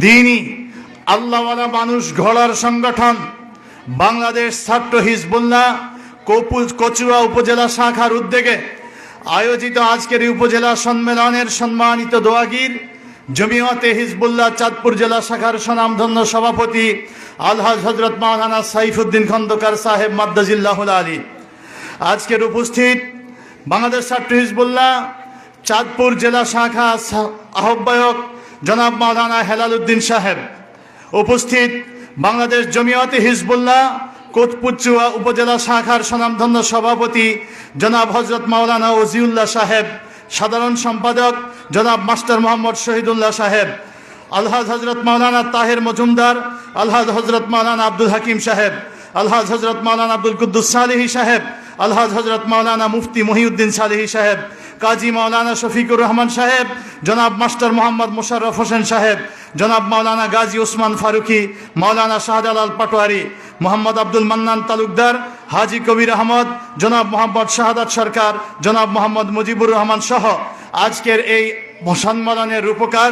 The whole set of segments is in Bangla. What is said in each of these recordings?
দিনই আল্লাহওয়ালা মানুষ ঘোড়ার সংগঠন, বাংলাদেশ ছাত্র হিজবুল্লাহ কপুল কচুয়া উপজেলা শাখার উদ্যোগে আয়োজিত আজকের উপজেলা সম্মেলনের সম্মানিত দোয়াগির জমিয়তে হিজবুল্লাহ চাঁদপুর জেলা শাখার স্বনামধন্য সভাপতি আলহাজ হজরত মাওলানা সাইফুদ্দিন খন্দকার সাহেব মাদ্দাজিল্লাহুল আলী। আজকের উপস্থিত বাংলাদেশ ছাত্র হিজবুল্লাহ চাঁদপুর জেলা শাখা আহ্বায়ক জনাব মাওলানা হেলাল উদ্দিন সাহেব, উপস্থিত বাংলাদেশ জমিয়তে হিজবুল্লাহ কোতপুচুয়া উপজেলা শাখার স্বনামধন্য সভাপতি জনাব হজরত মাওলানা ওজিউল্লাহ সাহেব, সাধারণ সম্পাদক জনাব মাস্টার মোহাম্মদ শহীদুল্লাহ সাহেব, আলহাজ হজরত মাওলানা তাহের মজুমদার, আলহাজ হজরত মাওলানা আব্দুল হাকিম সাহেব, আলহাজ হজরত মাওলানা আব্দুল কুদ্দুস সালেহি সাহেব, আলহাজ হজরত মাওলানা মুফতি মহিউদ্দিন সালেহি সাহেব কাজী মাওলানা শফিকুর রহমান সাহেব, জনাব মাস্টার মোহাম্মদ মোশাররফ হোসেন সাহেব, জনাব মাওলানা গাজী ওসমান ফারুকি, মাওলানা শাহজালাল পাটোয়ারি, মোহাম্মদ আব্দুল মান্নান তালুকদার, হাজি কবির আহমদ, জনাব মোহাম্মদ শাহাদাত সরকার, জনাব মোহাম্মদ মুজিবুর রহমান সহ। আজকের এই সম্মেলনের রূপকার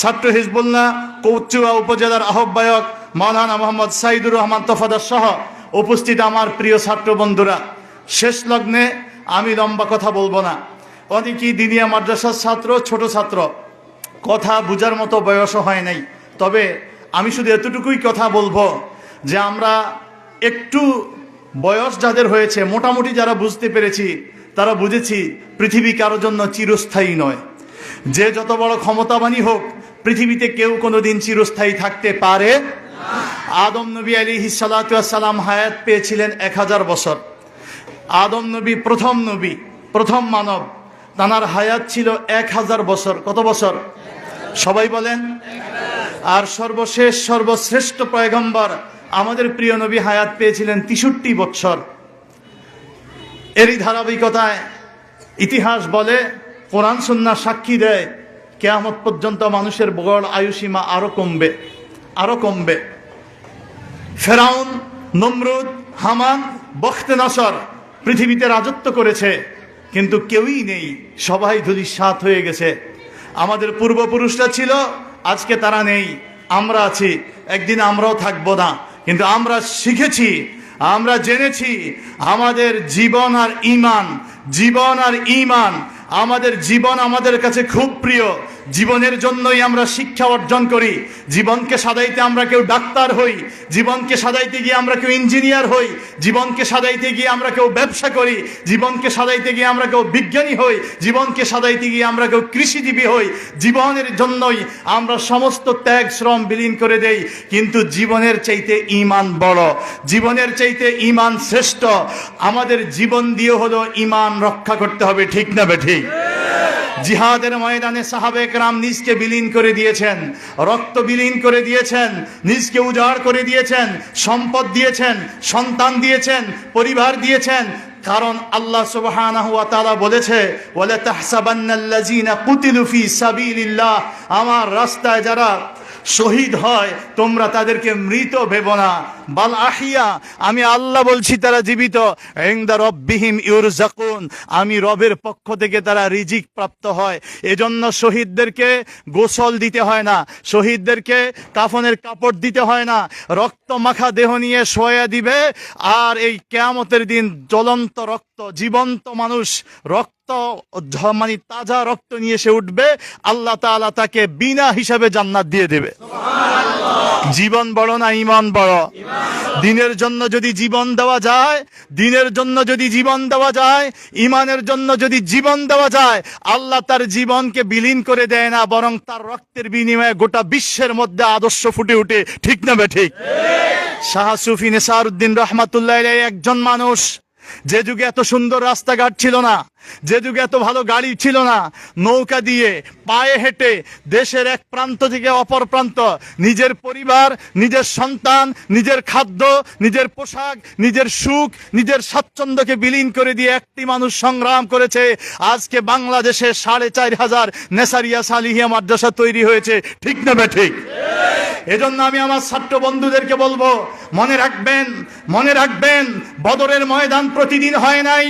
ছাত্র হিজবুল্লাহ কৌচুয়া উপজেলার আহ্বায়ক মাওলানা মোহাম্মদ সাইদুর রহমান তফাদার সহ উপস্থিত আমার প্রিয় ছাত্র বন্ধুরা। শেষ লগ্নে আমি লম্বা কথা বলব না। অনেকেই দিনিয়া মাদ্রাসার ছাত্র, ছোট ছাত্র? কথা বুঝার মতো বয়সও হয় নাই। তবে আমি শুধু এতটুকুই কথা বলব যে আমরা একটু বয়স যাদের হয়েছে, মোটামুটি যারা বুঝতে পেরেছি, তারা বুঝেছি পৃথিবী কারও জন্য চিরস্থায়ী নয়। যে যত বড় ক্ষমতাবানই হোক, পৃথিবীতে কেউ কোনো দিন চিরস্থায়ী থাকতে পারে আদম নবী আলী সালাম হায়াত পেয়েছিলেন এক হাজার বছর। আদম নবী প্রথম নবী, প্রথম মানব। তানার হায়াত ছিল এক হাজার বছর। কত বছর? সবাই বলেন। আর সর্বশেষ, সর্বশ্রেষ্ঠ পয়গম্বর আমাদের প্রিয় নবী হায়াত পেয়েছিলেন তিষট্টি বৎসর। এরই ধারাবাহিকতায় ইতিহাস বলে, কোরআন সন্না সাক্ষী দেয়, কেয়ামত পর্যন্ত মানুষের বড় আয়ুসীমা আরও কমবে আরও কমবে। ফেরাউন, নমরুদ, হামান, বখতে নাসর পৃথিবীতে রাজত্ব করেছে। কিন্তু কেউই নেই। সবাই ধুলি সাত হয়ে গেছে। আমাদের পূর্বপুরুষরা ছিল, আজকে তারা নেই। আমরা আছি। একদিন আমরাও থাকব না। কিন্তু আমরা শিখেছি, আমরা জেনেছি, আমাদের জীবন আর ইমান, জীবন আর ইমান, আমাদের জীবন আমাদের কাছে খুব প্রিয়। জীবনের জন্যই আমরা শিক্ষা অর্জন করি। জীবনকে সাজাইতে আমরা কেউ ডাক্তার হই। জীবনকে সাজাইতে গিয়ে আমরা কেউ ইঞ্জিনিয়ার হই। জীবনকে সাজাইতে গিয়ে আমরা কেউ ব্যবসা করি। জীবনকে সাজাইতে গিয়ে আমরা কেউ বিজ্ঞানী হই। জীবনকে সাজাইতে গিয়ে আমরা কেউ কৃষিজীবী হই। জীবনের জন্যই আমরা সমস্ত ত্যাগ, শ্রম বিলীন করে দেই। কিন্তু জীবনের চাইতে ইমান বড়। জীবনের চাইতে ইমান শ্রেষ্ঠ। আমাদের জীবন দিয়ে হলো ইমান রক্ষা করতে হবে। ঠিক না বেঠিক জিহাদের ময়দানে সাহাবেক রাম নিজকে বিলীন করে দিয়েছেন, রক্ত বিলীন করে দিয়েছেন, নিজকে উজাড় করে দিয়েছেন, সম্পদ দিয়েছেন, সন্তান দিয়েছেন, পরিবার দিয়েছেন। কারণ আল্লাহ সুবহানাহু বলেছে আমার রাস্তায় যারা শহীদ হয়, তোমরা তাদেরকে মৃত ভেবো না। বাল আহিয়া, আমি আল্লাহ বলছি, তারা জীবিত। এংদা রব্বিহিম ইউরজাকুন, আমি রবের পক্ষ থেকে তারা রিজিক প্রাপ্ত হয়। এজন্য শহীদদেরকে গোসল দিতে হয় না, শহীদদেরকে কাফনের কাপড় দিতে হয় না। রক্ত মাখা দেহ নিয়ে শোয়া দিবে, আর এই কেয়ামতের দিন জ্বলন্ত রক্ত, জীবন্ত মানুষ রক্ত ঝ- মানে তাজা রক্ত নিয়ে সে উঠবে, আল্লাহ তাআলা তাকে বিনা হিসাবে জান্নাত দিয়ে দেবে। জীবন বড় না ইমান বড়? দিনের জন্য যদি জীবন দেওয়া যায়, দিনের জন্য যদি জীবন দেওয়া যায় ইমানের জন্য যদি জীবন দেওয়া যায়, আল্লাহ তার জীবনকে বিলীন করে দেয় না, বরং তার রক্তের বিনিময়ে গোটা বিশ্বের মধ্যে আদর্শ ফুটে উঠে, ঠিক না বে ঠিক? শাহ সুফি নেসারউদ্দিন রহমাতুল্লাহ একজন মানুষ যে যুগে এত সুন্দর রাস্তাঘাট ছিল না, যে যুগে এত ভালো গাড়ি ছিল না, নৌকা দিয়ে পায়ে হেঁটে দেশের এক প্রান্ত থেকে অপর প্রান্ত, নিজের পরিবার, নিজের সন্তান, নিজের খাদ্য, নিজের পোশাক, নিজের সুখ, নিজের স্বাচ্ছন্দ্যকে বিলীন করে দিয়ে একটি মানুষ সংগ্রাম করেছে। আজকে বাংলাদেশে সাড়ে চার হাজার নেসারিয়া সালিহিয়া মাদ্রাসা তৈরি হয়েছে। ঠিক না ঠিক? এজন্য আমি আমার ছাত্র বন্ধুদেরকে বলব, মনে রাখবেন মনে রাখবেন, বদরের ময়দান প্রতিদিন হয় নাই,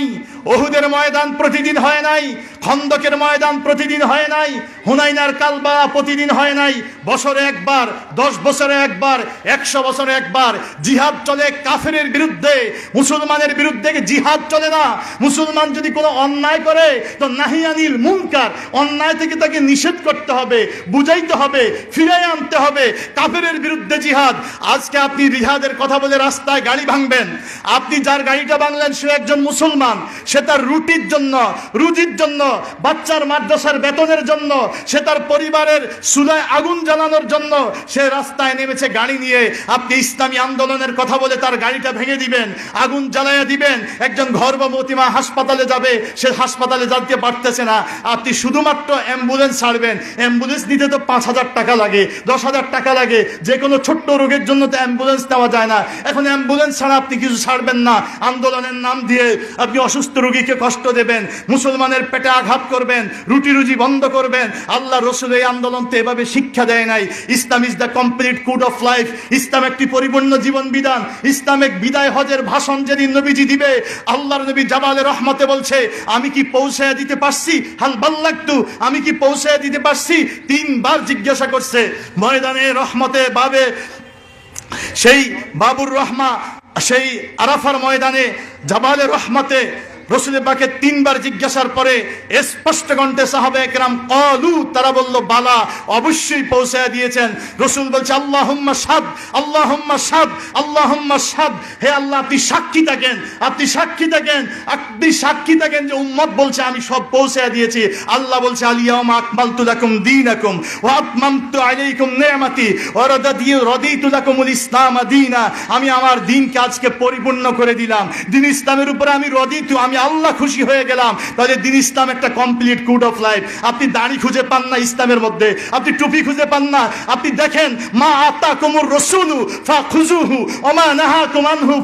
ওহুদের ময়দান প্রতিদিন হয় নাই খন্দকের ময়দান প্রতিদিন হয় নাই, হুনাইনার কালবা প্রতিদিন হয় নাই, বছরে একবার, দশ বছরে একবার, একশো বছরে একবার, জিহাদ চলে কাফেরের বিরুদ্ধে, মুসলমানের বিরুদ্ধে জিহাদ চলে না? মুসলমান যদি কোনো অন্যায় করে, তো নাহিয়ানিল মুনকার, অন্যায় থেকে তাকে নিষেধ করতে হবে, বুঝাইতে হবে ফিরাই আনতে হবে, কাফেরের বিরুদ্ধে জিহাদ। আজকে আপনি রিহাদের কথা বলে রাস্তায় গাড়ি ভাঙবেন, আপনি যার গাড়িটা ভাঙলেন সে একজন মুসলমান, সে তার রুটির জন্য, রুজির জন্য বাচ্চার মাদ্রাসার বেতনের জন্য, সে তার পরিবারের সুলায় আগুন জ্বালানোর জন্য, সে রাস্তায় নেমেছে গাড়ি নিয়ে। আপনি ইসলামী আন্দোলনের কথা বলে তার গাড়িটা ভেঙে দিবেন, আগুন জ্বালাইয়া দিবেন। একজন গর্ভবতী হাসপাতালে যাবে, সে হাসপাতালে যেতে পারতেছে না। আপনি শুধুমাত্র অ্যাম্বুলেন্স ছাড়বেন। অ্যাম্বুলেন্স নিতে তো পাঁচ হাজার টাকা লাগে, দশ হাজার টাকা লাগে। যে কোনো ছোট্ট রোগের জন্য তো অ্যাম্বুলেন্স নেওয়া যায় না। এখন অ্যাম্বুলেন্স ছাড়া আপনি কিছু ছাড়বেন না। আন্দোলনের নাম দিয়ে আপনি অসুস্থ রোগীকে কষ্ট দেবেন। মুসলমানের পেটে আঘাত করবেন, রুটি রুজি বন্ধ করবেন। আল্লাহ রসুল এই আন্দোলন তো এভাবে শিক্ষা দেয় নাই। Islam is the complete code of life ইসলাম একটি পরিপূর্ণ জীবন বিধান। ইসলামিক বিদায় হজের ভাষণ যেদিন নবীজি দিবে, আল্লাহর নবী জাবালে রহমতে বলছে, আমি কি পৌঁছায় দিতে পারছি? হাল বাল্লাকতু আমি কি পৌঁছায় দিতে পারছি? তিনবার জিজ্ঞাসা করছে। ময়দানে রহমতে বাবে সেই বাবুর রহমা, সেই আরাফার ময়দানে জাবালে রহমতে রসুল পাকে তিনবার জিজ্ঞাসার পরে স্পষ্ট কণ্ঠে সাহাবে একরাম কলু, তারা বলল, বালা, অবশ্যই পৌঁছায় দিয়েছেন। রসুল বলছে আল্লাহ সাদ আল্লাহ সাদ আল্লাহ সাদ হে আল্লাহ, আপনি সাক্ষী থাকেন, আপনি সাক্ষী থাকেন, আপনি সাক্ষী থাকেন যে উম্মত বলছে, আমি সব পৌঁছায় দিয়েছি। আল্লাহ বলছে আলিয়াম আকমাল তুলাকুম দিন আকুম ও আত্মান্ত আলাইকুম নেয়ামাতি ও রদাদি রদি তুলাকুমুল ইসলাম দিনা। আমি আমার দিনকে আজকে পরিপূর্ণ করে দিলাম। দিন ইসলামের উপরে আমি রদিতু, আমি আল্লাহ খুশি হয়ে গেলাম। তাহলে দিন ইসলাম একটা কমপ্লিট কোড অফ লাইফ আপনি দাড়ি খুঁজে পান না ইসলামের মধ্যে। আপনি টুপি খুঁজে পান না। আপনি দেখেন, মা আতা কুমুর রসুলু ফা খুজুহু ওমা নাহা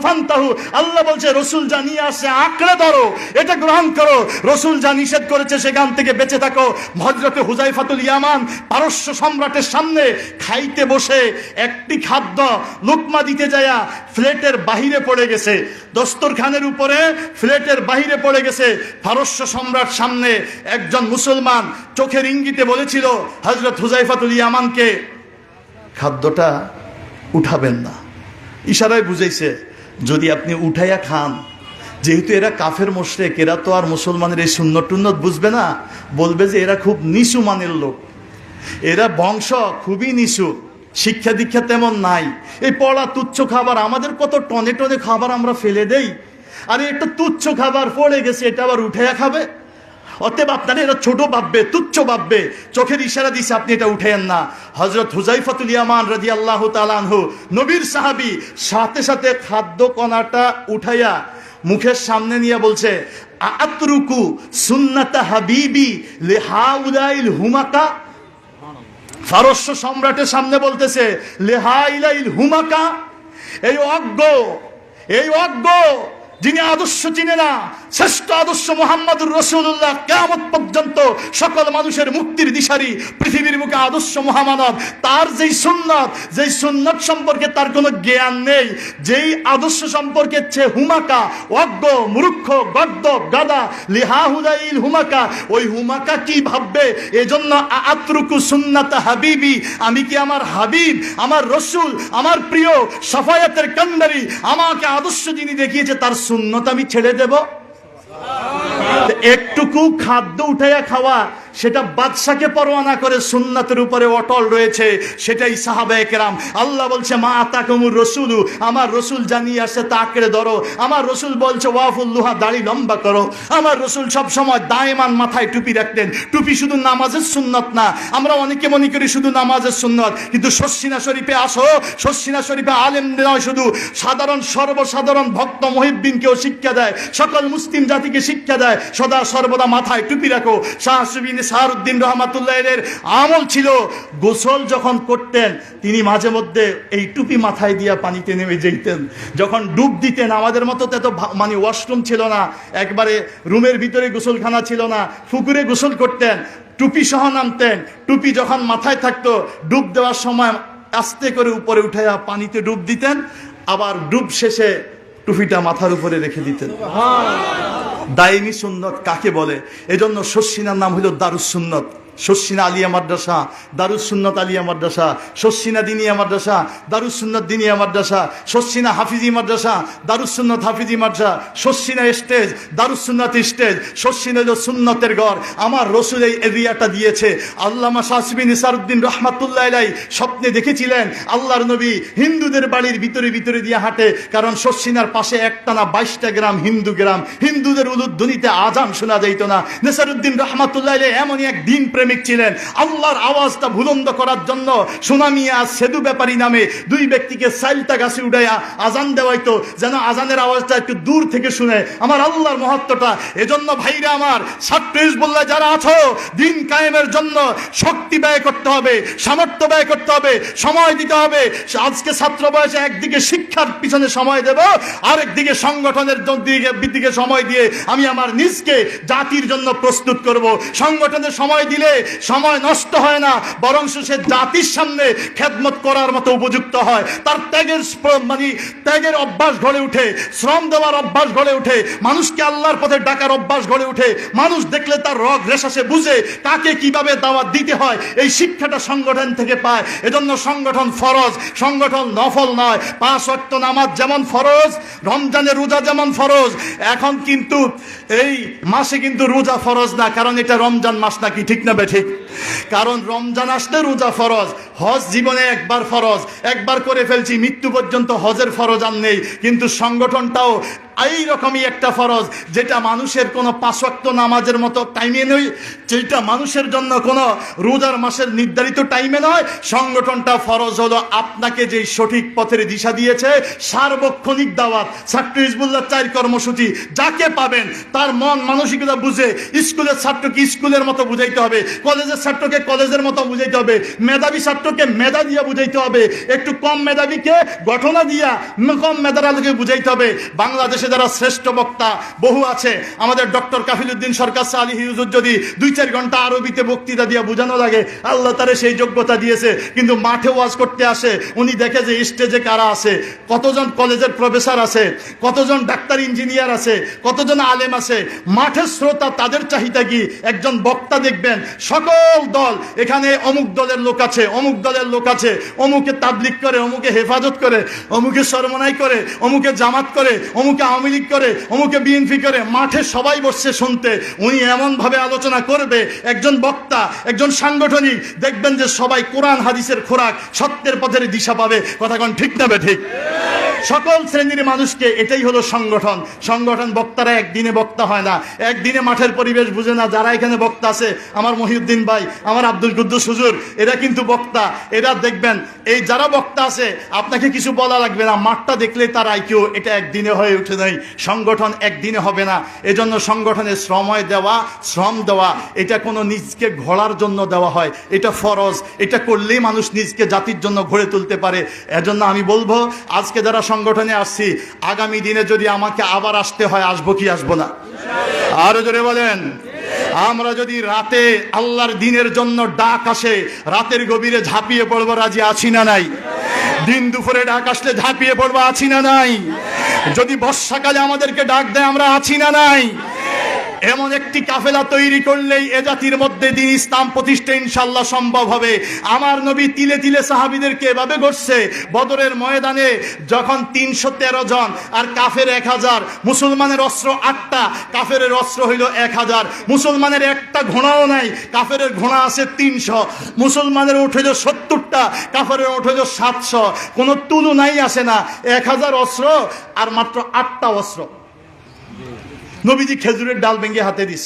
ফান্তাহু। আল্লাহ বলছে, রসুল যা নিয়ে আসে, আঁকড়ে ধরো। এটা গ্রহণ করো। রসুল যা নিষেধ করেছে, সেখান থেকে বেঁচে থাকো। হজরতে হুজাইফাতুল ইয়ামান, পারস্য সম্রাটের সামনে খাইতে বসে একটি খাদ্য লোকমা দিতে যায়া ফ্লেটের বাহিরে পড়ে গেছে। দস্তরখানের উপরে ফ্লেটের বাহিরে পড়ে গেছে। ফারস্য সম্রাট সামনে একজন মুসলমান চোখের ইঙ্গিতে বলেছিল হজরত হুজাইফাতুল ইয়ামানকে খাদ্যটা উঠাবেন না। ইশারায় বুঝেছে যদি আপনি উঠাইয়া খান, যেহেতু এরা কাফের মোশরেক, এরা তো আর মুসলমানের এই সুন্নত টুন্নত বুঝবে না, বলবে যে এরা খুব নিচু মানের লোক। এরা বংশ খুবই নিচু, শিক্ষা দীক্ষা তেমন নাই। এই পড়া তুচ্ছ খাবার, আমাদের কত টনে টনে খাবার আমরা ফেলে দেই? আরে একটা তুচ্ছ খাবার পড়ে গেছে, এটা আবার উঠাইয়া খাবে? অতএব আপনারা এটা ছোট ভাববে, তুচ্ছ ভাববে। চোখের ইশারা দিছে, আপনি এটা উঠেন না। হজরত হুজাইফাতুল ইয়ামান রাজি আল্লাহ তালানহু নবীর সাহাবি, সাথে সাথে খাদ্য কণাটা উঠাইয়া মুখের সামনে নিয়ে বলছে আতরুকু সুন্নাতা হাবিবি লেহাউলাইল হুমাকা? ফারস্য সম্রাটের সামনে বলতেছে, লেহাইলাইল হুমাকা? এই অজ্ঞ এই অজ্ঞ যিনি আদর্শ চিনে না, শ্রেষ্ঠ আদর্শ মোহাম্মদুর রসুল্লাহ কেমন পর্যন্ত সকল মানুষের মুক্তির দিশারি পৃথিবীর মুখে আদর্শ মহামানব। তার যেই সুন্নত যেই সুন্নত সম্পর্কে তার কোনো জ্ঞান নেই, যেই আদর্শ সম্পর্কে ছে হুমাকা, অজ্ঞ, মূর্খ গদ্দ গাদা লিহাহুদাইল হুমাকা, ওই হুমাকা কি ভাববে? এজন্য আত্রুকু সুন্নাতা হাবিবি, আমি কি আমার হাবিব, আমার রসুল, আমার প্রিয় সাফায়াতের কান্দারি আমাকে আদর্শ যিনি দেখিয়েছে তার সুন্নত আমি ছেড়ে দেব? একটুকু খাদ্য উঠাইয়া খাওয়া সেটা বাদশাকে পরোয়ানা করে সুন্নাতের উপরে অটল রয়েছে, সেটাই সাহাবে কেরাম। আল্লাহ বলছে, মা তাকুমুর রসুলু, আমার রসুল জানিয়ে আসে তাকড়ে ধরো। আমার রসুল বলছে ওয়াফুল্লুহা দাড়ি লম্বা করো। আমার রসুল সব সময় দায়মান মাথায় টুপি রাখতেন। টুপি শুধু নামাজের সুন্নত না, আমরা অনেকে মনে করি শুধু নামাজের সুন্নত, কিন্তু শস্যিনা শরীফে আসো শস্যিনা শরীফে আলেম নয় শুধু, সাধারণ সর্বসাধারণ ভক্ত মহিবিনকেও শিক্ষা দেয়, সকল মুসলিম জাতিকে শিক্ষা দেয়, সদা সর্বদা মাথায় টুপি রাখো। শাহ সুবিন সাহারুদ্দিন রহমাতুল্লাহ এর আমল ছিল, গোসল যখন করতেন, তিনি মাঝে মধ্যে এই টুপি মাথায় দিয়া পানিতে নেমে যেতেন যখন ডুব দিতেন, আমাদের মতো তো মানে ওয়াশরুম ছিল না, একবারে রুমের ভিতরে গোসলখানা ছিল না পুকুরে গোসল করতেন, টুপি সহ নামতেন, টুপি যখন মাথায় থাকতো, ডুব দেওয়ার সময় আস্তে করে উপরে উঠাইয়া পানিতে ডুব দিতেন, আবার ডুব শেষে টুপিটা মাথার উপরে রেখে দিতেন। দায়েমি সুন্নত কাকে বলে? এজন্য শস্যিনার নাম হলো দারুস সুন্নত। শস্যিনা আলিয়া মাদ্রাসা দারুস সুন্নত আলিয়া মাদ্রাসা শস্যিনা দিনিয়া মাদ্রাসা দারুস সুন্নত দিনিয়া মাদ্রাসা শস্যিনা হাফিজি মাদ্রাসা দারুস সুন্নত হাফিজি মাদ্রাসা শস্যিনা স্টেজ দারুস সুন্নত স্টেজ শস্যিনা সুন্নতের ঘর। আমার রসুল এই এরিয়াটা দিয়েছে। আল্লামা শাসবি নিসারুদ্দিন রহমাতুল্লাহ আলাই স্বপ্নে দেখেছিলেন, আল্লাহর নবী হিন্দুদের বাড়ির ভিতরে ভিতরে দিয়ে হাঁটে, কারণ শস্যিনার পাশে একটানা বাইশটা গ্রাম হিন্দু গ্রাম। হিন্দুদের উলুধ্বনিতে আজান শোনা যাইত না। নেসারুদ্দিন রহমাতুল্লাহ আলাই এমনই এক দিন প্রেমিক ছিলেন। আল্লাহর আওয়াজটা ভুলন্দ করার জন্য সুনামিয়া সেদু ব্যাপারী নামে দুই ব্যক্তিকে সাইলটা গাছে উঠাইয়া আজান দেওয়াইতো, যেন আজানের আওয়াজটা একটু দূর থেকে শুনে। আমার আল্লাহর মহত্বটা, এজন্য ভাইরা আমার ছাত্র হিজবুল্লাহ যারা আছো, দিন কায়েমের জন্য শক্তি ব্যয় করতে হবে, সামর্থ্য ব্যয় করতে হবে, সময় দিতে হবে। আজকে ছাত্র বয়সে একদিকে শিক্ষার পিছনে সময় দেব, আরেকদিকে সংগঠনের দিকে সময় দিয়ে আমি আমার নিজকে জাতির জন্য প্রস্তুত করব। সংগঠনের সময় দিলে সময় নষ্ট হয় না বরং সে জাতির সামনে খেদমত করার মতো উপযুক্ত হয়। তার ত্যাগের মানে ত্যাগের অভ্যাস গড়ে উঠে, শ্রম দেওয়ার অভ্যাস গড়ে উঠে, মানুষকে আল্লাহর পথে ডাকার অভ্যাস গড়ে উঠে, মানুষ দেখলে তার রগ রেশাসে বুঝে কাকে কীভাবে দাওয়াত দিতে হয়, এই শিক্ষাটা সংগঠন থেকে পায়। এজন্য সংগঠন ফরজ, সংগঠন নফল নয়। পাঁচ ওয়াক্ত নামাজ যেমন ফরজ রমজানের রোজা যেমন ফরজ, এখন কিন্তু এই মাসে কিন্তু রোজা ফরজ না, কারণ এটা রমজান মাস নাকি, ঠিক না ঠিক কারণ রমজান আসলে রোজা ফরজ, হজ জীবনে একবার ফরজ, একবার করে ফেলছি, মৃত্যু পর্যন্ত হজের ফরজ আর নেই, কিন্তু সংগঠনটাও এই রকমই একটা ফরজ, যেটা মানুষের কোনো পাঁচওয়াক্ত নামাজের মতো টাইমে নয়, যেটা মানুষের জন্য কোনো রোজার মাসের নির্ধারিত টাইমে নয়, সংগঠনটা ফরজ হলো আপনাকে যেই সঠিক পথের দিশা দিয়েছে, সার্বক্ষণিক দাওয়াত, ছাত্র হিজবুল্লাহ চার কর্মসূচি, যাকে পাবেন, তার মন মানসিকতা বুঝে, স্কুলের ছাত্রকে স্কুলের মতো বুঝাইতে হবে, কলেজের ছাত্রকে কলেজের মতো বুঝাইতে হবে। মেধাবী ছাত্রকে মেধা দিয়া বুঝাইতে হবে। একটু কম মেধাবীকে ঘটনা দিয়া কম মেধার আলোকে বুঝাইতে হবে। বাংলাদেশে যারা শ্রেষ্ঠ বক্তা, বহু আছে। আমাদের ডক্টর কাফিলুদ্দিন সরকার সাহ আলী হিউজুর যদি দুই চার ঘণ্টা আরবিতে বক্তৃতা দিয়া বোঝানো লাগে, আল্লাহ তারে সেই যোগ্যতা দিয়েছে। কিন্তু মাঠে ওয়াজ করতে আসে, উনি দেখে যে স্টেজে কারা আছে, কতজন কলেজের প্রফেসর আছে, কতজন ডাক্তার ইঞ্জিনিয়ার আছে, কতজন আলেম আছে। মাঠের শ্রোতা তাদের চাহিদা কি? একজন বক্তা দেখবেন, সকল দল, এখানে অমুক দলের লোক আছে, অমুক দলের লোক আছে, অমুকে তাবলিক করে, অমুকে হেফাজত করে, অমুকে সরমনাই করে, অমুকে জামাত করে, অমুকে আওয়ামী লীগ করে, অমুকে বিএনপি করে, মাঠে সবাই বসছে শুনতে, উনি এমন ভাবে আলোচনা করবে, একজন বক্তা, একজন সাংগঠনিক, দেখবেন যে সবাই কোরআন, হাদিসের খোরাক, সত্যের পথের দিশা পাবে, কথা কোন ঠিক না বে ঠিক সকল শ্রেণির মানুষকে এটাই হলো সংগঠন। সংগঠন বক্তারা একদিনে বক্তা হয় না। একদিনে মাঠের পরিবেশ বুঝে না, যারা এখানে বক্তা আছে, আমার মহিউদ্দিন ভাই আমার আব্দুল কুদ্দুস হুজুর, এরা কিন্তু বক্তা। এরা দেখবেন, এই যারা বক্তা আছে, আপনাকে কিছু বলা লাগবে না। মাঠটা দেখলে তার আইকিউ এটা একদিনে হয়ে উঠে নাই। সংগঠন একদিনে হবে না। এজন্য সংগঠনে শ্রময় দেওয়া, শ্রম দেওয়া, এটা কোনো নিজকে ঘোড়ার জন্য দেওয়া হয়। এটা ফরজ। এটা করলেই মানুষ নিজকে জাতির জন্য গড়ে তুলতে পারে। এজন্য আমি বলব, আজকে যারা সংগঠনে আসছি, আগামী দিনে যদি আমাকে আবার আসতে হয়, আসব কি আসব না? আরও জোরে বলেন। আমরা যদি রাতে আল্লাহর দিনের জন্য ডাক আসে, রাতের গভীরে ঝাঁপিয়ে পড়ব, রাজি আছি না নাই? দিন দুপুরে ডাক আসলে ঝাঁপিয়ে পড়ব, আছি না নাই? যদি বর্ষাকালে আমাদেরকে ডাক দেয়, আমরা আছি না নাই? এমন একটি কাফেলা তৈরি করলেই এ জাতির মধ্যে দিন ইসলাম প্রতিষ্ঠা ইনশাল্লাহ সম্ভব হবে। আমার নবী তিলে তিলে সাহাবিদেরকে এভাবে ঘটছে বদরের ময়দানে যখন তিনশো তেরো জন আর কাফের এক হাজার, মুসলমানের অস্ত্র আটটা কাফের অস্ত্র হইল এক হাজার, মুসলমানের একটা ঘোড়াও নাই কাফের ঘোড়া আছে তিনশো, মুসলমানের উঠ হইল সত্তরটা কাফের উঠ হইল সাতশো, কোনো তুলনাই আসে না, এক হাজার অস্ত্র আর মাত্র আটটা অস্ত্র। নবীজি খেজুরের ডাল ভেঙে হাতে দিস।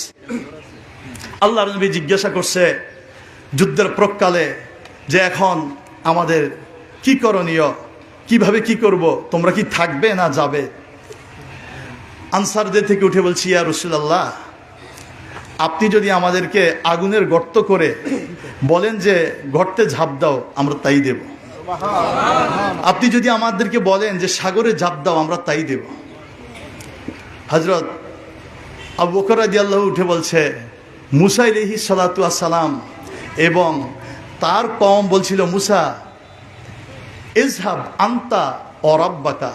আল্লাহ নবী জিজ্ঞাসা করছে, যুদ্ধের প্রকালে যে এখন আমাদের কি করণীয়, কীভাবে কি করব, তোমরা কি থাকবে না যাবে? আনসারদের থেকে উঠে বলছি, ইয়া রসুলাল্লাহ, আপনি যদি আমাদেরকে আগুনের গর্ত করে বলেন যে গর্তে ঝাঁপ দাও, আমরা তাই দেব। আপনি যদি আমাদেরকে বলেন যে সাগরে ঝাঁপ দাও, আমরা তাই দেব। হজরত আবু বকর আল্লাহ উঠে বলছে মুসাই রেহি সালাতু সালাম এবং তার কম বলছিল, মুসা, ইজহাব আন্তা অরাব্বাকা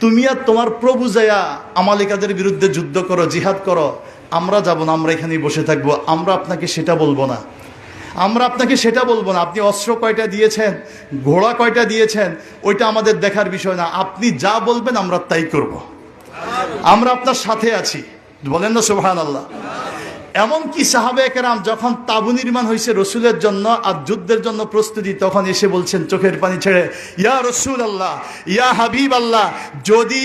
তুমি আর তোমার প্রভু যায়া আমালিকাদের বিরুদ্ধে যুদ্ধ করো, জিহাদ করো। আমরা যাব না, আমরা এখানেই বসে থাকব। আমরা আপনাকে সেটা বলব না। আমরা আপনাকে সেটা বলব না। আপনি অস্ত্র কয়টা দিয়েছেন, ঘোড়া কয়টা দিয়েছেন, ওইটা আমাদের দেখার বিষয় না। আপনি যা বলবেন, আমরা তাই করব। আমরা আপনার সাথে আছি। বলেন না সুবহান আল্লাহ এমনকি সাহাবে একরাম যখন তাবু নির্মাণ হয়েছে রসুলের জন্য আর যুদ্ধের জন্য প্রস্তুতি, তখন এসে বলছেন, চোখের পানি ছেড়ে, ইয়া রসুল আল্লাহ ইয়া হাবিব আল্লাহ যদি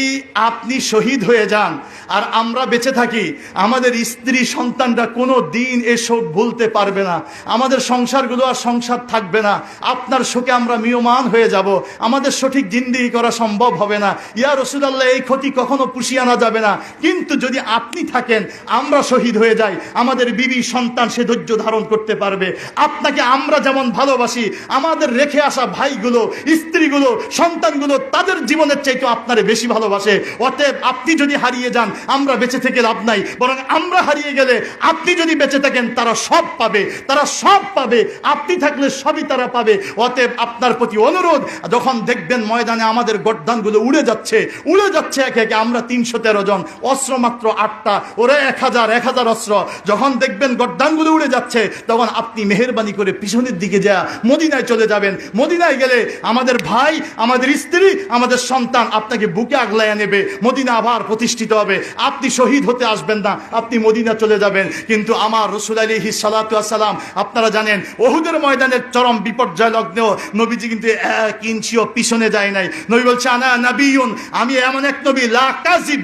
আপনি শহীদ হয়ে যান আর আমরা বেঁচে থাকি, আমাদের স্ত্রী সন্তানরা কোনো দিন এসব ভুলতে পারবে না, আমাদের সংসারগুলো আর সংসার থাকবে না, আপনার শোকে আমরা মিয়মান হয়ে যাব, আমাদের সঠিক জিন্দিগি করা সম্ভব হবে না, ইয়া রসুল আল্লাহ এই ক্ষতি কখনো পুষিয়ে আনা যাবে না, কিন্তু যদি আপনি থাকেন, আমরা শহীদ হয়ে যাই আমাদের বিবি সন্তান সে ধৈর্য ধারণ করতে পারবে। আপনাকে আমরা যেমন ভালোবাসি, আমাদের রেখে আসা ভাইগুলো, স্ত্রীগুলো, সন্তানগুলো তাদের জীবনের চাইতে আপনারে বেশি ভালোবাসে। অতএব আপনি যদি হারিয়ে যান, আমরা বেঁচে থেকে লাভ নাই। বরং আমরা হারিয়ে গেলে আপনি যদি বেঁচে থাকেন, তারা সব পাবে। তারা সব পাবে। আপনি থাকলে সবই তারা পাবে। অতএব আপনার প্রতি অনুরোধ, যখন দেখবেন ময়দানে আমাদের গড্ডানগুলো উড়ে যাচ্ছে উড়ে যাচ্ছে একে একে, আমরা তিনশো তেরো জন অস্ত্র মাত্র আটটা, ওরা এক হাজার এক হাজার অস্ত্র। যখন দেখবেন গড্ডানগুলো উড়ে যাচ্ছে, তখন আপনি মেহরবানি করে পিছনের দিকে যা, মদিনায় চলে যাবেন। মদিনায় গেলে আমাদের ভাই, আমাদের স্ত্রী, আমাদের সন্তান আপনাকে বুকে আগলাইয়া নেবে। মদিনা আবার প্রতিষ্ঠিত হবে। আপনি শহীদ হতে আসবেন না, আপনি মদিনা চলে যাবেন। কিন্তু আমার রসুল আলী সালাম আপনারা জানেন, ওহুদের ময়দানের চরম বিপর্যয় লগ্ন, নবীজি কিন্তু এক ইঞ্চিও পিছনে যায় নাই। নবী বলছে, আনা নবীন আমি এমন এক নবী, লা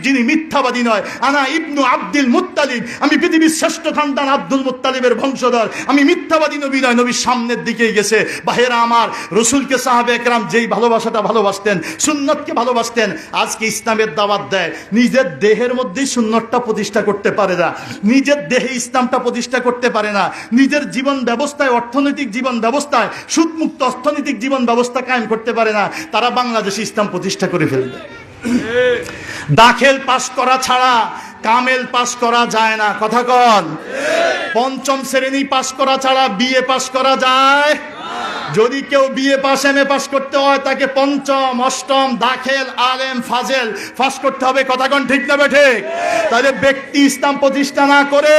যিনি মিথ্যাবাদী নয়। আনা ইবনু আব্দুল মুত্তালিব আমি পৃথিবীর শ্রেষ্ঠ সন্তান আব্দুল মুত্তালিবের বংশধর। আমি মিথ্যাবাদী নবী নয় নবী সামনের দিকেই গেছে। বাহেরা আমার রসুলকে সাহাবে একরাম যেই ভালোবাসাটা ভালোবাসতেন সুন্নতকে ভালোবাসতেন আজকে ইসলামের দাওয়াত দেয়। নিজের দেহের মধ্যেই সুন্নতটা প্রতিষ্ঠা করতে পারে না। নিজের দেহে ইসলামটা প্রতিষ্ঠা করতে পারে না। নিজের জীবন ব্যবস্থায় অর্থনৈতিক জীবন ব্যবস্থায় সুদমুক্ত অর্থনৈতিক জীবন ব্যবস্থা কায়েম করতে পারে না। তারা বাংলাদেশে ইসলাম প্রতিষ্ঠা করে ফেলবে। দাখেল পাশ করা ছাড়া কামেল পাস করা যায় না। কথা কন। পঞ্চম শ্রেণি পাস করা ছাড়া বিএ পাস করা যায়? যদি কেউ BA pass M A pass করতে হয়, তাকে পঞ্চম, অষ্টম, দাখেল, আলেম, ফাজেল পাস করতে হবে। কথাগণ ঠিক না ঠিক? তাহলে ব্যক্তি ইসলাম প্রতিষ্ঠা না করে,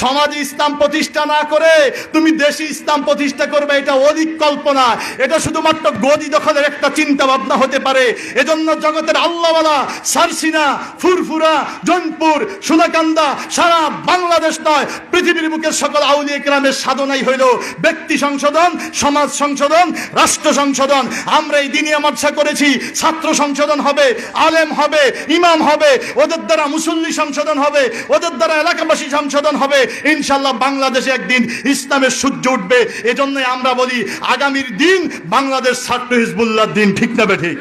সমাজ ইসলাম প্রতিষ্ঠা না করে, তুমি দেশি ইসলাম প্রতিষ্ঠা করবে, এটা অধিক কল্পনা। এটা শুধুমাত্র গদি দখলের একটা চিন্তা ভাবনা হতে পারে। এজন্য জগতের আল্লাহওয়ালা সারসিনা, ফুরফুরা, জনপুর, সোনাকান্দা, সারা বাংলাদেশ নয়, পৃথিবীর বুকের সকল আউলি গ্রামের সাধনাই হইল ব্যক্তি সংশোধন, সমাজ সংশোধন, রাষ্ট্র সংশোধন। আমরা এই দিনে মার্চা করেছি। ছাত্র সংশোধন হবে, আলেম হবে, ইমাম হবে, ওদের দ্বারা মুসল্লি সংশোধন হবে, ওদের দ্বারা এলাকাবাসী সংশোধন হবে। ইনশাল্লাহ বাংলাদেশে একদিন ইসলামের সূর্য উঠবে। এজন্য আমরা বলি, আগামীর দিন বাংলাদেশ ছাত্র হিজবুল্লার দিন, ঠিক না ঠিক?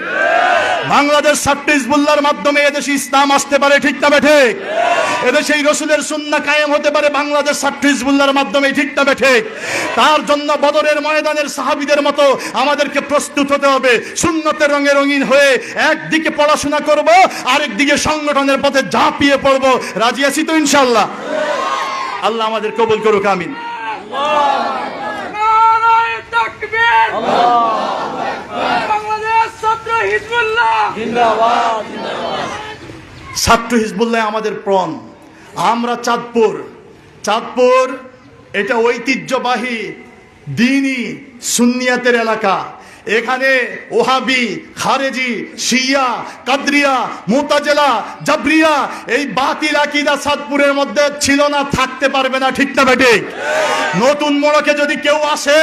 বাংলাদেশ ছাত্র হিজবুল্লাহর মাধ্যমে এদেশে ইসলাম আসতে পারে ঠিক না ঠিক? এদেশে এই রসুলের সুন্না কায়েম হতে পারে বাংলাদেশ ছাত্র হিজবুল্লাহর মাধ্যমে ঠিক না ঠিক? তার জন্য বদরের ময়দানের সাহাবিদের মতো আমাদেরকে প্রস্তুত হতে হবে। সুন্নতের রঙে রঙিন হয়ে একদিকে পড়াশোনা করব, আরেকদিকে সংগঠনের পথে ঝাঁপিয়ে পড়ব। রাজি আছি তো ইনশাল্লাহ আল্লাহ আমাদের কবুল করুক, আমিন। বাংলাদেশ ছাত্র হিজবুল্লাহ আমাদের প্রণ। আমরা চাঁদপুর। চাঁদপুর এটা ঐতিহ্যবাহী দিনই সুন্নিয়াতের এলাকা। এখানে ওহাবি, খারেজি, শিয়া, কাদরিয়া, মোতাজেলা, জাবরিয়া, এই বাতিল আকিদা সাদপুরের মধ্যে ছিল না, থাকতে পারবে না, ঠিক না বেটে নতুন মোড়কে যদি কেউ আসে,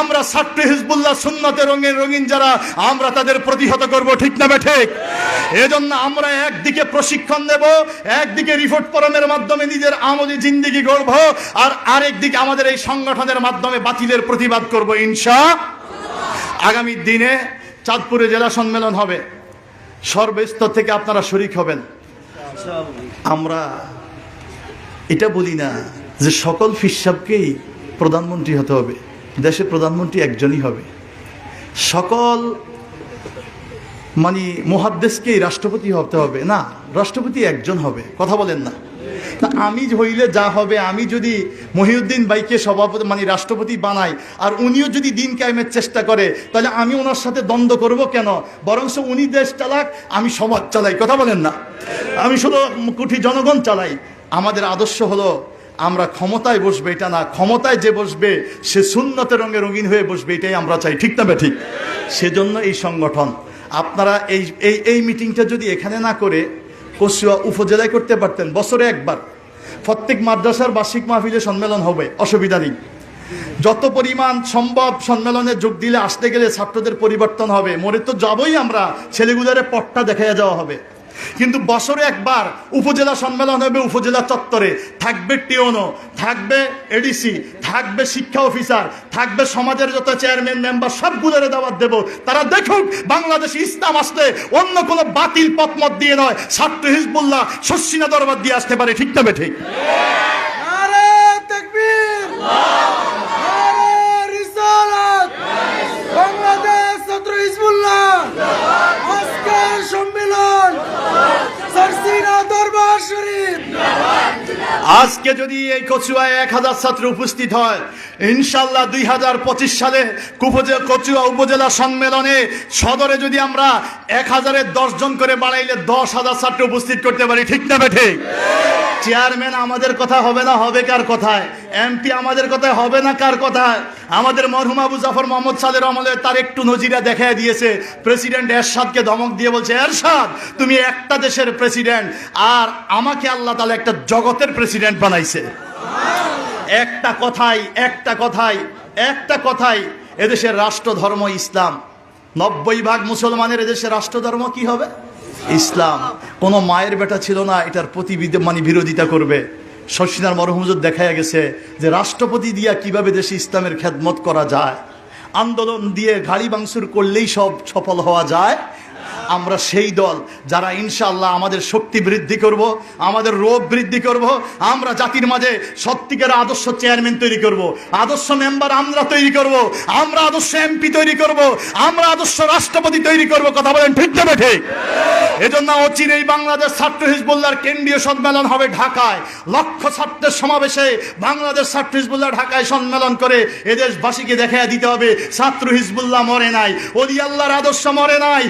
আমরা ছাত্র হিজবুল্লাহ সুন্নতে রঙের রঙিন যারা, আমরা তাদের প্রতিহত করব, ঠিক না বেঠে এজন্য আমরা একদিকে প্রশিক্ষণ দেব, একদিকে রিপোর্ট ফরমের মাধ্যমে নিজের আমলি জিন্দিগি গড়ব, আর আরেকদিকে আমাদের এই সংগঠনের মাধ্যমে বাতিলের প্রতিবাদ করব, ইনশা আগামী দিনে চাঁদপুরে জেলা সম্মেলন হবে। সর্বস্তর থেকে আপনারা শরিক হবেন। আমরা এটা বলি না যে সকল ফিসাবকেই প্রধানমন্ত্রী হতে হবে। দেশের প্রধানমন্ত্রী একজনই হবে। সকল মানে মহাদ্দেশকেই রাষ্ট্রপতি হতে হবে। না, রাষ্ট্রপতি একজন হবে। কথা বলেন না। তা আমি হইলে যা হবে, আমি যদি মহিউদ্দিন ভাইকে সভাপতি মানে রাষ্ট্রপতি বানাই, আর উনিও যদি দিন কায়েমের চেষ্টা করে, তাহলে আমি ওনার সাথে দ্বন্দ্ব করব কেন? বরংস উনি দেশ চালাক, আমি সমাজ চালাই। কথা বলেন না। আমি শুধু কুঠি জনগণ চালাই। আমাদের আদর্শ হলো, আমরা ক্ষমতায় বসবে, এটা না। ক্ষমতায় যে বসবে, সে শূন্যতে রঙে রঙিন হয়ে বসবে, এটাই আমরা চাই। ঠিক না ঠিক সেজন্য এই সংগঠন। আপনারা এই এই এই মিটিংটা যদি এখানে না করে, কসুয়া উপজেলায় করতে পারতেন, বছরে একবার। প্রত্যেক মাদ্রাসার বার্ষিক মাহফিলে সম্মেলন হবে, অসুবিধা নেই। যত পরিমাণ সম্ভব সম্মেলনে যোগ দিলে আসতে গেলে ছাত্রদের পরিবর্তন হবে। মরে তো যাবই আমরা, ছেলেগুলোরে পট্টা দেখাইয়া যাওয়া হবে। কিন্তু বছরে একবার উপজেলা সম্মেলন হবে উপজেলা চত্বরে। থাকবে টিওনো, থাকবে এডিসি, থাকবে শিক্ষা অফিসার, থাকবে সমাজের যত চেয়ারম্যান, মেম্বার, সবগুলোরে দাওয়াত দেব। তারা দেখুক বাংলাদেশে ইসলাম আসলে অন্য কোনো বাতিল পথমত দিয়ে নয়। ছাত্র হিজবুল্লাহ শস্যিনা দরবার দিয়ে আসতে পারে। ঠিক না বে ঠিক নারে তাকবীর নারে রিসালাত বাংলাদেশ ছাত্র হিজবুল্লাহ আজকের সম্মেলন সারসিনা দরবার শরীফ আজকে যদি এই কচুয়ায় এক হাজার ছাত্র উপস্থিত হয় ইনশাল্লাহ দুই হাজার পঁচিশ সালে কুপজে- কচুয়া উপজেলা সম্মেলনে সদরে যদি আমরা এক হাজারের দশ জন করে বাড়াইলে দশ হাজার ছাত্র উপস্থিত করতে পারি ঠিক না বে ঠিক? চেয়ারম্যান আমাদের কথা হবে না হবে কার কথায়? এমপি আমাদের কথায় হবে না কার কথায়? আমাদের মরহুম আবু জাফর মোহাম্মদ সাদের আমলে তার একটু নজিরা দেখায় দিয়েছে। প্রেসিডেন্ট এরশাদকে ধমক দিয়ে বলছে, এরশাদ, তুমি একটা দেশের প্রেসিডেন্ট, আর আমাকে আল্লাহ তালা একটা জগতের প্রেসিডেন্ট বানাইছে। একটা কথাই একটা কথাই একটা কথাই এদেশের রাষ্ট্র ধর্ম ইসলাম। নব্বই ভাগ মুসলমানের এদেশের রাষ্ট্র ধর্ম কি হবে? ইসলাম। কোনো মায়ের বেটা ছিল না, এটার প্রতি মানে বিরোধিতা করবে। শশীনার মরহমজুর দেখা গেছে যে রাষ্ট্রপতি দিয়া কীভাবে দেশে ইসলামের খেদমত করা যায়। আন্দোলন দিয়ে গাড়ি বাংসুর করলেই সব সফল হওয়া যায়। আমরা সেই দল যারা ইনশাআল্লাহ আমাদের শক্তি বৃদ্ধি করব, আমাদের রোগ বৃদ্ধি করব, আমরা জাতির মাঝে সত্যিকার আদর্শ চেয়ারম্যান তৈরি করব, আদর্শ মেম্বার আমরা তৈরি করব, আমরা আদর্শ এমপি তৈরি করব, আমরা আদর্শ রাষ্ট্রপতি তৈরি করব, কথা বলেন ঠিক না এজন্য অচিরেই বাংলাদেশ ছাত্র হিজবুল্লাহর কেন্দ্রীয় সম্মেলন হবে ঢাকায়। লক্ষ ছাত্রের সমাবেশে বাংলাদেশ ছাত্র হিজবুল্লাহ ঢাকায় সম্মেলন করে এদেশবাসীকে দেখা দিতে হবে, ছাত্র হিজবুল্লাহ মরে নাই, অলি আল্লাহর আদর্শ মরে নাই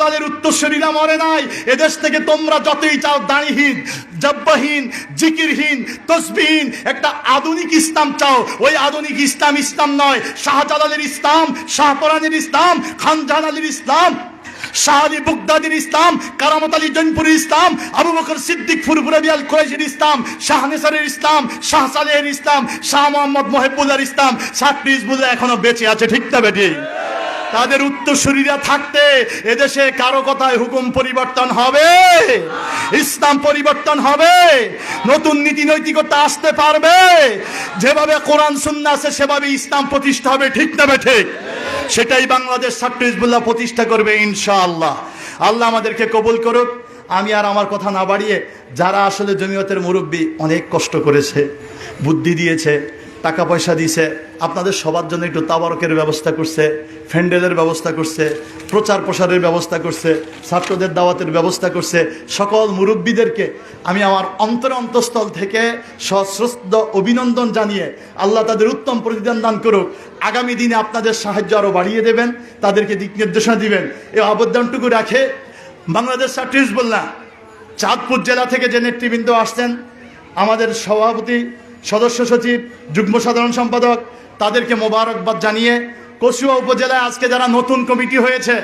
শাহজালালের উত্তরসূরীরা মরে নাই। এদেশ থেকে তোমরা যতই চাও দাঁড়িহীন, জব্বাহীন, জিকিরহীন, তসবিহীন, একটা আধুনিক ইসলাম চাও। ওই আধুনিক ইসলাম ইসলাম নয়। শাহজালালের ইসলাম, শাহপরানের ইসলাম, খানজাহান আলীর ইসলাম, শাহ আলী বুগদাদির ইসলাম, কারামত আলী জৈনপুরের ইসলাম, আবু বকর সিদ্দিক ফুরফুরাবি আল কুরাইশের ইসলাম, শাহ ইসলাম, শাহ সালেহের ইসলাম, শাহ মোহাম্মদ মহেবুল্লার ইসলাম ছাত্রী হিজবুল্লাহ এখনও বেঁচে আছে, ঠিক না বেটি? তাদের উত্তরসূরিরা থাকতে এদেশে কারও কথায় হুকুম পরিবর্তন হবে? ইসলাম পরিবর্তন হবে? নতুন নীতি নৈতিকতা আসতে পারবে? যেভাবে কোরআন সুন্না আছে, সেভাবে ইসলাম প্রতিষ্ঠা হবে, ঠিক না ঠিক সেটাই বাংলাদেশ ছাত্র হিজবুল্লাহ প্রতিষ্ঠা করবে ইনশাআল্লাহ। আল্লাহ আমাদেরকে কবুল করুক। আমি আর আমার কথা না বাড়িয়ে, যারা আসলে জমিয়তের মুরব্বী, অনেক কষ্ট করেছে, বুদ্ধি দিয়েছে টাকা পয়সা দিয়েছে আপনাদের সবার জন্য একটু তাবারকের ব্যবস্থা করছে, ফ্যান্ডেলের ব্যবস্থা করছে প্রচার প্রসারের ব্যবস্থা করছে, ছাত্রদের দাওয়াতের ব্যবস্থা করছে, সকল মুরব্বীদেরকে আমি আমার অন্তর অন্তঃস্থল থেকে সশ্রদ্ধ অভিনন্দন জানিয়ে আল্লাহ তাদের উত্তম প্রতিদান দান করুক। আগামী দিনে আপনাদের সাহায্য আরও বাড়িয়ে দেবেন, তাদেরকে দিক নির্দেশনা দিবেন। এই আবদানটুকু রাখে বাংলাদেশ ছাত্র হিজবুল্লাহ চাঁদপুর জেলা থেকে যে নেতৃবৃন্দ আসছেন, আমাদের সভাপতি সদস্য সচিব, যুগ্ম সাধারণ সম্পাদক, তাদেরকে মোবারকবাদ জানিয়ে কচুয়া উপজেলায় আজকে যারা নতুন কমিটি হয়েছে,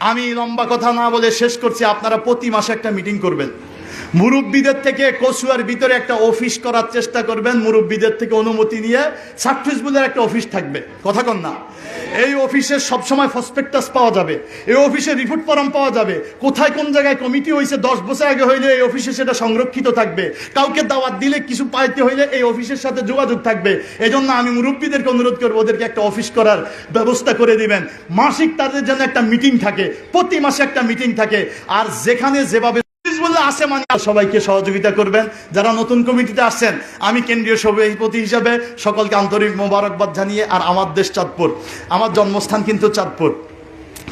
আমি লম্বা কথা না বলে শেষ করছি, আপনারা প্রতি মাসে একটা মিটিং করবেন। মুরব্বীদের থেকে কচুয়ার ভিতরে একটা অফিস করার চেষ্টা করবেন, মুরব্বীদের থেকে অনুমতি নিয়ে সাকসেসফুলের একটা অফিস থাকবে। কথা কন না। এই অফিসে সবসময় ফসপেক্টাস পাওয়া যাবে। এই অফিসে রিপোর্ট ফর্ম পাওয়া যাবে। কোথায় কোন জায়গায় কমিটি হয়েছে, দশ বছর আগে হইলে এই অফিসে সেটা সংরক্ষিত থাকবে। কাউকে দাওয়াত দিলে কিছু পাইতে হইলে এই অফিসের সাথে যোগাযোগ থাকবে। এজন্য আমি মুরব্বীদেরকে অনুরোধ করব, ওদেরকে একটা অফিস করার ব্যবস্থা করে দিবেন। মাসিক তাদের জন্য একটা মিটিং থাকে। প্রতি মাসে একটা মিটিং থাকে। আর যেখানে যেভাবে হিজবুল্লাহ আছে মানে সবাইকে সহযোগিতা করবেন। যারা নতুন কমিটিতে আসছেন, আমি কেন্দ্রীয় সভাপতি হিসাবে সকলকে আন্তরিক মোবারকবাদ জানিয়ে আর আমার দেশ চাঁদপুর। আমার জন্মস্থান কিন্তু চাঁদপুর।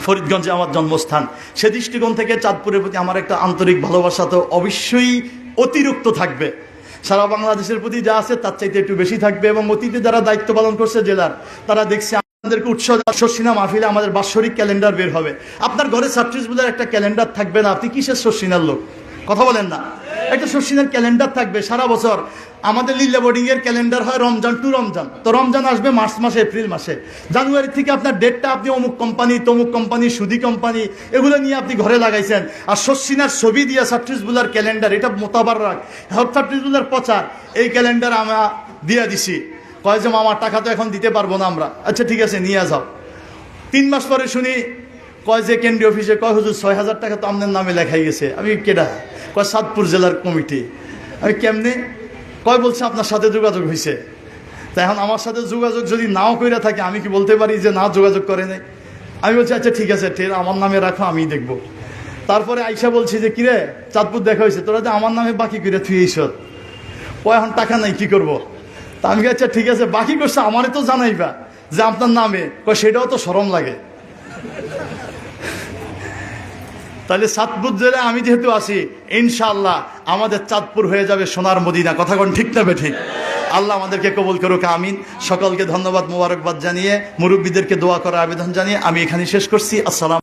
ফরিদগঞ্জে আমার জন্মস্থান। সে দৃষ্টিকোণ থেকে চাঁদপুরের প্রতি আমার একটা আন্তরিক ভালোবাসা তো অবশ্যই অতিরিক্ত থাকবে। সারা বাংলাদেশের প্রতি যা আছে তার চাইতে একটু বেশি থাকবে এবং অতীতে যারা দায়িত্ব পালন করছে জেলার, তারা দেখছে আমাদেরকে উৎসব শর্ষিনা মাহফিলে আমাদের বাৎসরিক ক্যালেন্ডার বের হবে। আপনার ঘরে সাবট্রিজ বলে একটা ক্যালেন্ডার থাকবে না, আপনি কিসের শর্ষিনার লোক? কথা বলেন না। একটা শর্ষিনার ক্যালেন্ডার থাকবে সারা বছর। আমাদের লিল্লা বোর্ডিং এর ক্যালেন্ডার হয় রমজান টু রমজান। তো রমজান আসবে মার্চ মাসে, এপ্রিল মাসে। জানুয়ারি থেকে আপনার ডেটটা আপনি অমুক কোম্পানি তমুক কোম্পানি সুদি কোম্পানি এগুলো নিয়ে আপনি ঘরে লাগাইছেন। আর শর্ষিনার ছবি দিয়া সাবট্রিজবুলার ক্যালেন্ডার, এটা মোতাবার রাখ সাবট্রিজবুলার প্রচার, এই ক্যালেন্ডার আমরা দিয়া দিছি। কয় যে মামার টাকা তো এখন দিতে পারব না আমরা। আচ্ছা ঠিক আছে, নিয়ে যাও। তিন মাস পরে শুনি, কয় যে, কেন্দ্রীয় অফিসে, কয়, হুজুর, ছয় হাজার টাকা তো আপনার নামে লেখাই গেছে। আমি, কেডা? কয়, সাতপুর জেলার কমিটি। আমি কেমনে কয় বলছে, আপনার সাথে যোগাযোগ হয়েছে তা এখন আমার সাথে যোগাযোগ যদি নাও কইরা থাকে, আমি কি বলতে পারি যে না, যোগাযোগ করে নাই? আমি বলছি আচ্ছা ঠিক আছে, ঠিক, আমার নামে রাখো আমি দেখব। তারপরে আইসা বলছি যে, কিরে, চাঁদপুর দেখা হয়েছে তোরা যে আমার নামে বাকি করে তুই এইসব ও এখন টাকা নাই, কি করব। তা আমি আচ্ছা ঠিক আছে, বাকি করছে আমারই তো জানাইবা যে আপনার নামে। সেটাও তো সরম লাগে। তাহলে চাঁদপুর জেলে আমি যেহেতু আসি ইনশাআল্লাহ আমাদের চাঁদপুর হয়ে যাবে সোনার মদিনা। কথা কোন ঠিক না ঠিক আল্লাহ আমাদেরকে কবুল করুক, আমিন। সকলকে ধন্যবাদ, মোবারকবাদ জানিয়ে, মুরব্বীদেরকে দোয়া করার আবেদন জানিয়ে আমি এখানে শেষ করছি। আসসালাম